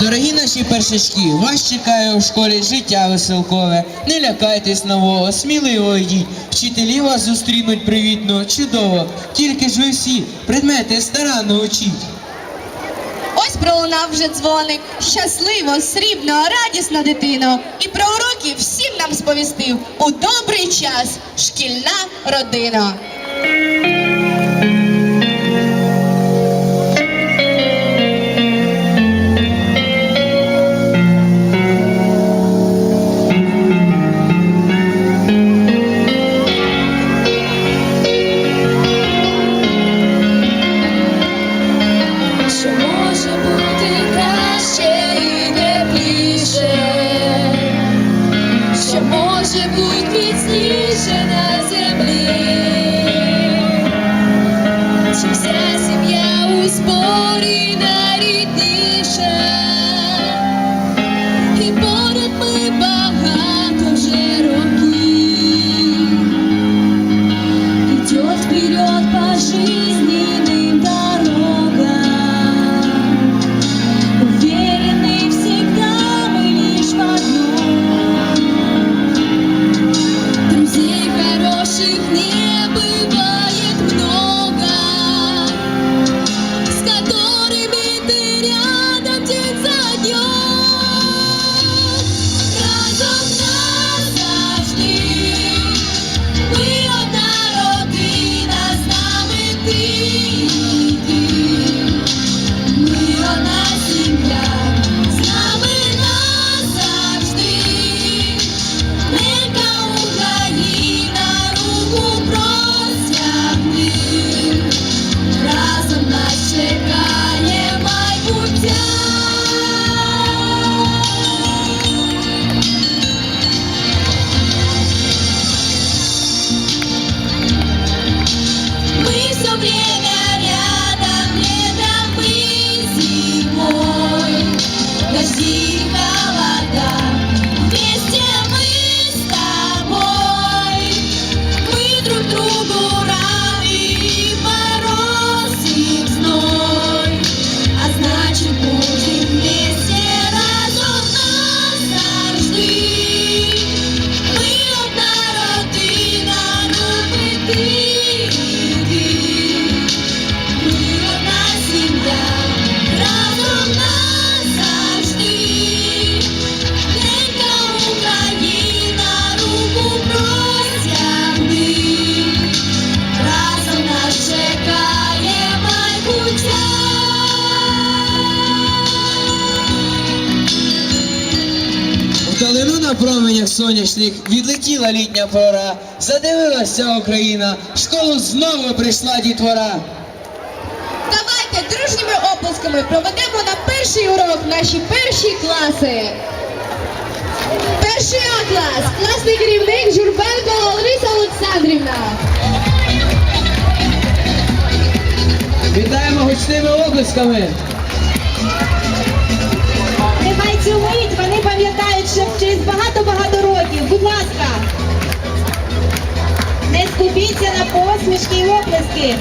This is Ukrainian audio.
Дорогі наші першачки, вас чекає у школі життя веселкове. Не лякайтесь нового, сміливо йдіть. Вчителі вас зустрінуть привітно, чудово. Тільки ж ви всі предмети старанно учіть. Ось пролунав вже дзвоник. Щасливо, срібно, радісно, дитино. І про уроки всім нам сповістив у добрий час шкільна родина. Може будь міцніше Ми одна сім'я, на променях сонячних відлетіла літня пора. Задивилася Україна, в школу знову прийшла дітвора. Давайте дружніми оплесками проведемо на перший урок наші перші класи. Перший А клас, класний керівник Журбенко Лариса Олександрівна. Вітаємо гучними облисками. Мить вони через багато-багато років. Будь ласка, не скупіться на посмішки і оплески.